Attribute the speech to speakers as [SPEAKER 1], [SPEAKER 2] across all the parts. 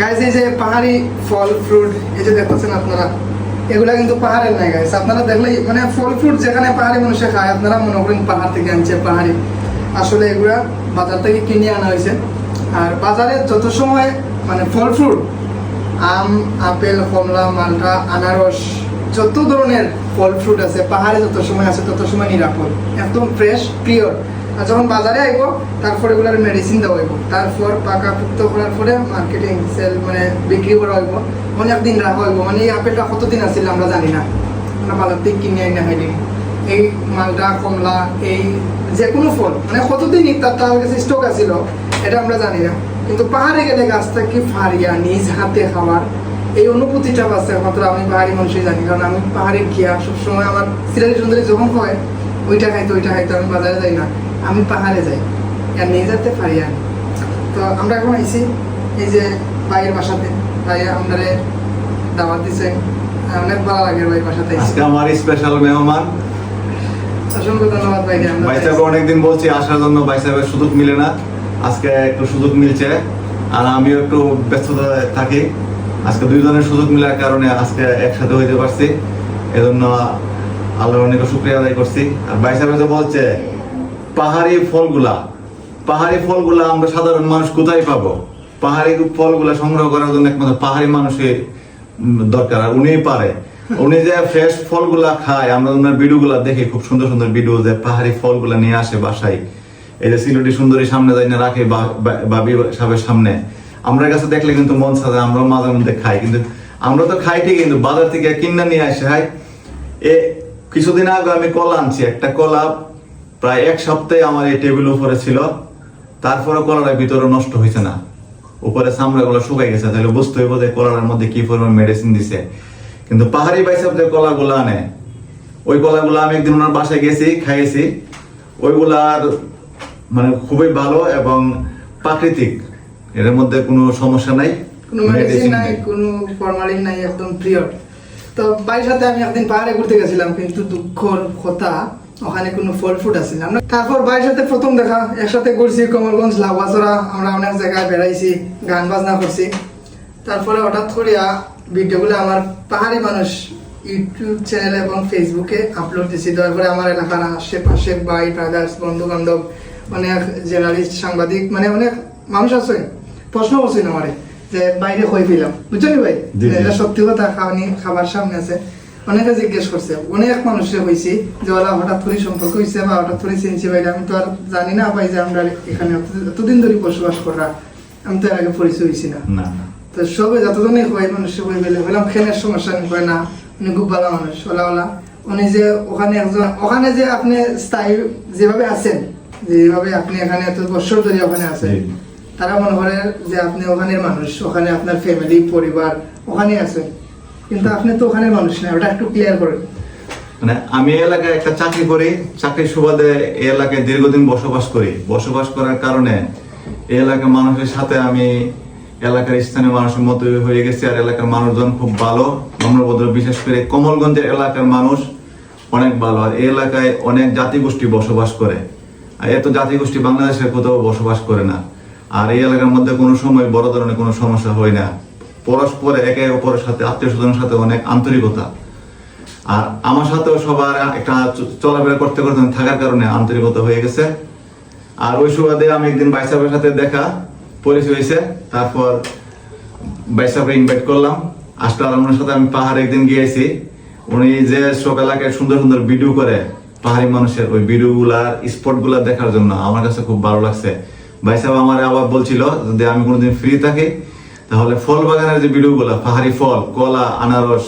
[SPEAKER 1] Guys এই যে পাহাড়ি ফল ফ্রুট এই যে দেখতেছেন আপনারা, এগুলা কিন্তু পাহাড়ের নাই গাইস আপনারা দেখলে মানে ফল ফ্রুট যেখানে পাহাড়ি মানুষে খায়, আপনারা মনে করেন পাহাড় থেকে আনছে, পাহাড়ি। আসলে এগুলা বাজার থেকে কিনে আনা হয়েছে। আর বাজারে যত সময় মানে ফল ফ্রুট আম, আপেল, কমলা, মালটা, আনারস, যত ধরনের ফল ফ্রুট আছে, পাহাড়ে যত সময় আছে, তত সময় নিরাপদ। একদম ফ্রেশ পিওর আর যখন বাজারে আইব, তারপর এগুলার মেডিসিন দেওয়া হইব। তারপর পাকা পুক্ত করার পরে মার্কেটিং সেল মানে বিক্রি করা হইব। অনেক দিন রাখা হইব। মানে এই আপেলটা কতদিন আছিল আমরা জানি না। আমরা বাজার থেকে কিনে আইনা হয়নি। এই মালটা, কমলা, এই যে কোনো ফল। মানে কতদিন তার তার কাছে স্টক আছিল, এটা আমরা জানি না। কিন্তু পাহাড়ে গেলে গাছ কি ফারিয়া নিজ হাতে খাওয়ার এই অনুভূতিটা আছে একমাত্র আমি পাহাড়ি মানুষই জানি। কারণ আমি পাহাড়ে গিয়া সবসময় আমার সিরাজি সুন্দরী যখন হয়, ওইটা খাইতো ওইটা খাইতো, আমি বাজারে যাই না। আমি পাহাড়ে যাই। আর নিয়ে যেতে পারি আমি তো আমরা এখন আইছি এই যে ভাইয়ের বাসাতে। ভাই আমাদের দাওয়াত দিছে। অনেক ভালো লাগে ভাই বাসাতে
[SPEAKER 2] আজকে আমার স্পেশাল মেহমান।
[SPEAKER 1] অসংখ্য ধন্যবাদ আমরা
[SPEAKER 2] ভাই সাহেব অনেকদিন বলছি আসার জন্য ভাই সাহেবের সুযোগ মিলে না। আজকে একটু সুযোগ মিলছে। আর আমিও একটু ব্যস্ততা থাকি। আজকে দুইজনের সুযোগ মিলার কারণে আজকে একসাথে হইতে পারছি। এজন্য আল্লাহর অনেক শুক্রিয়া আদায় করছি। আর ভাই সাহেব যে বলছে পাহাড়ি ফলগুলা পাহাড়ি ফলগুলা আমরা সাধারণ মানুষ কোথায় পাবো? পাহাড়ি ফলগুলা সংগ্রহ করার জন্য একমাত্র পাহাড়ি মানুষের দরকার, আর উনিই পারে। উনি যে ফ্রেশ ফলগুলা খায়, আমরা ওনার ভিডিওগুলা দেখি, খুব সুন্দর সুন্দর ভিডিও যে পাহাড়ি ফলগুলা নিয়ে আসে বাসায়। এই যে সিলেটি সুন্দরী সামনে যাই না, রাখে বাবি সাহেবের সামনে। আমরা কাছে দেখলে কিন্তু মন সাজে আমরা মাঝে মধ্যে খাই, কিন্তু আমরা তো খাই ঠিক কিন্তু বাজার থেকে কিনে নিয়ে আসে হয় এ, কিছুদিন আগে আমি কলা আনছি, একটা কলা প্রায় এক সপ্তাহে আমার এই টেবিল উপরে ছিল। তারপরে কলাটা ভিতরে নষ্ট হয়েছে না। উপরে চামড়াগুলো শুকাই গেছে তাহলে বুঝতে হইব যে কলার মধ্যে কি পরিমাণ মেডিসিন দিছে। কিন্তু পাহাড়ি বাইসাব যে কলাগুলো আনে ওই কলাগুলো আমি একদিন ওনার বাসায় গেছি খাইয়েছি। ওইগুলার মানে খুবই ভালো এবং প্রাকৃতিক। এর মধ্যে কোনো সমস্যা নাই
[SPEAKER 1] কোনো মেডিসিন নাই কোনো ফরমালিন নাই একদম পিওর তো বাড়ির সাথে আমি একদিন পাহাড়ে ঘুরতে গেছিলাম কিন্তু দুঃখর কথা ওখানে কোনো ফল ফ্রুট আছিল না। তারপর বাড়ির সাথে প্রথম দেখা একসাথে ঘুরছি কমলগঞ্জ লাভাচড়া আমরা অনেক জায়গায় বেড়াইছি গান বাজনা করছি। তারপরে হঠাৎ করিয়া ভিডিওগুলো আমার পাহাড়ি মানুষ ইউটিউব চ্যানেল এবং ফেসবুকে আপলোড দিছি। তারপরে আমার এলাকার আশেপাশে ভাই ব্রাদার্স বন্ধু বান্ধব অনেক জার্নালিস্ট সাংবাদিক মানে অনেক মানুষ আছে। প্রশ্ন করছিল আমারে যে বাইরে হয়ে পেলাম? বুঝছ নি ভাই। এটা সত্যি কথা খাওয়ানি খাবার সামনে আছে। অনেকে জিজ্ঞেস করছে অনেক মানুষে হয়েছি যে ওরা হঠাৎ করে সম্পর্ক হয়েছে বা হঠাৎ করে চিনছি ভাই আমি তো আর জানি না ভাই যে আমরা এখানে এতদিন ধরে বসবাস করা আমি তো এর আগে পরিচয় হয়েছি না। তো সবে যতজনই হয় মানুষের হয়ে গেলে বললাম খেনের সমস্যা হয় না। উনি খুব ভালো মানুষ ওলা ওলা। উনি যে ওখানে একজন ওখানে যে আপনি স্থায়ী যেভাবে আছেন যেভাবে আপনি এখানে এত বছর ধরে ওখানে আছেন তারা মনে করে যে আপনি ওখানের মানুষ ওখানে আপনার ফ্যামিলি পরিবার ওখানে আছেন। কিন্তু আপনি তো ওখানের মানুষ না, ওটা একটু ক্লিয়ার করেন
[SPEAKER 2] মানে আমি এলাকায় একটা চাকরি করি, চাকরির সুবাদে এলাকায় দীর্ঘদিন বসবাস করি। বসবাস করার কারণে এলাকার মানুষের সাথে আমি এলাকার স্থানীয় মানুষের মতো হয়ে গেছি, আর এলাকার মানুষজন খুব ভালো। নম্রভদ্র বিশেষ করে কমলগঞ্জের এলাকার মানুষ অনেক ভালো, আর এই এলাকায় অনেক জাতিগোষ্ঠী বসবাস করে। আর এত জাতিগোষ্ঠী বাংলাদেশের কোথাও বসবাস করে না। আর এই এলাকার মধ্যে কোনো সময় বড় ধরনের কোনো সমস্যা হয় না। পরস্পর একে অপরের সাথে, আত্মীয় স্বজনের সাথে অনেক আন্তরিকতা। আর আমার সাথেও সবার একটা চলাফেরা করতে করতে থাকার কারণে আন্তরিকতা হয়ে গেছে। আর ওই সুবাদে আমি একদিন বাইসাবের সাথে দেখা, পরিচয় হয়েছে। তারপর বাইসাবকে ইনভাইট করলাম। আসলে আমার সাথে আমি পাহাড়ে একদিন গিয়েছি। উনি যে সব এলাকায় সুন্দর সুন্দর ভিডিও করে, পাহাড়ি মানুষের ওই ভিডিও গুলার স্পটগুলা দেখার জন্য আমার কাছে খুব ভালো লাগছে। ভাই সাহেব আমার আবার বলছিল যদি আমি কোনোদিন ফ্রি থাকি। তাহলে ফল বাগানের যে ভিডিও গুলা পাহাড়ি ফল কলা আনারস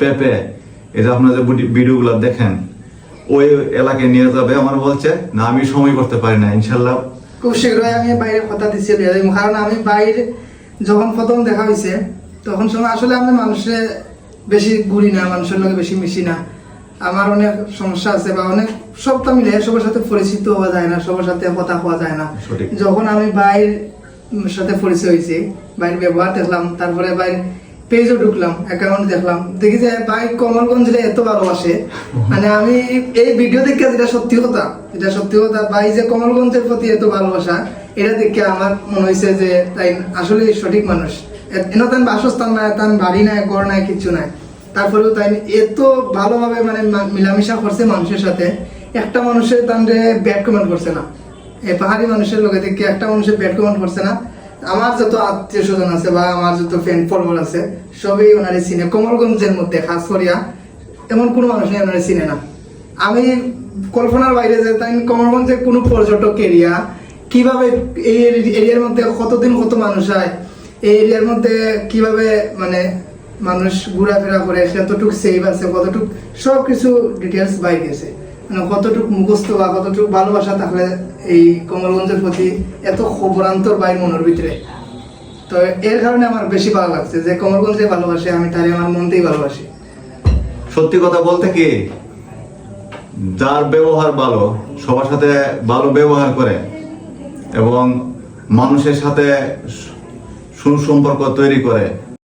[SPEAKER 2] পেঁপে এই যে আপনারা যে ভিডিও গুলা দেখেন ওই এলাকায় নিয়ে যাবে। আমার বলছে না আমি সময় করতে পারি না ইনশাল্লাহ।
[SPEAKER 1] খুব শীঘ্রই আমি বাইরে কথা দিচ্ছি কারণ আমি বাইরে যখন প্রথম দেখা হয়েছে তখন সময় আসলে আমি মানুষের বেশি ঘুরি না মানুষের লোকে বেশি মিশি না। আমার অনেক সমস্যা আছে বা অনেক সবটা মিলে সবার সাথে পরিচিত হওয়া যায় না সবার সাথে কথা হওয়া যায় না। যখন আমি বাইর সাথে পরিচয় হয়েছি। বাইর ব্যবহার দেখলাম, তারপরে বাইর পেজও ঢুকলাম অ্যাকাউন্ট দেখলাম। দেখি যে ভাই কমলগঞ্জে এত ভালোবাসে মানে আমি এই ভিডিও দেখে যেটা সত্যি কথা এটা সত্যি কথা, ভাই যে কমলগঞ্জের প্রতি এত ভালোবাসা, এটা দেখে আমার মনে হয়েছে যে তাই আসলে সঠিক মানুষ। এনতেন বাসস্থান নাই, তান বাড়ি নাই, ঘর নাই, কিচ্ছু নাই। তারপরেও তাই এত ভালোভাবে মানে মিলামিশা করছে মানুষের সাথে। একটা মানুষের তান ব্যাড কমেন্ট করছে না। এই পাহাড়ি মানুষের লোকে দেখে একটা মানুষের ব্যাড কমেন্ট করছে না। আমার যত আত্মীয় স্বজন আছে বা আমার যত ফ্রেন্ড ফলোয়ার আছে, সবই ওনারে চিনে। কমলগঞ্জের মধ্যে, খাস করিয়া, এমন কোনো মানুষ নেই ওনারে চিনে না। আমি কল্পনার বাইরে যে তাই কমলগঞ্জে কোনো পর্যটক এরিয়া কীভাবে এই এরিয়ার মধ্যে কতদিন কত মানুষ হয় এই এরিয়ার মধ্যে কীভাবে মানে মানুষ ঘোরাফেরা করে, কতটুকু সেভ আছে, কতটুকু সব কিছু ডিটেলস বাইরে গেছে কতটুকু মুখস্থ বা কতটুকু ভালোবাসা থাকলে এই কমলগঞ্জের প্রতি এত খবরান্তর বাইর মনের ভিতরে? তো এর কারণে আমার বেশি ভালো লাগছে যে কমলগঞ্জে ভালোবাসে, আমি তারে আমার মনতেই ভালোবাসি।
[SPEAKER 2] সত্যি কথা বলতে কি, যার ব্যবহার ভালো, সবার সাথে ভালো ব্যবহার করে এবং মানুষের সাথে সুসম্পর্ক তৈরি করে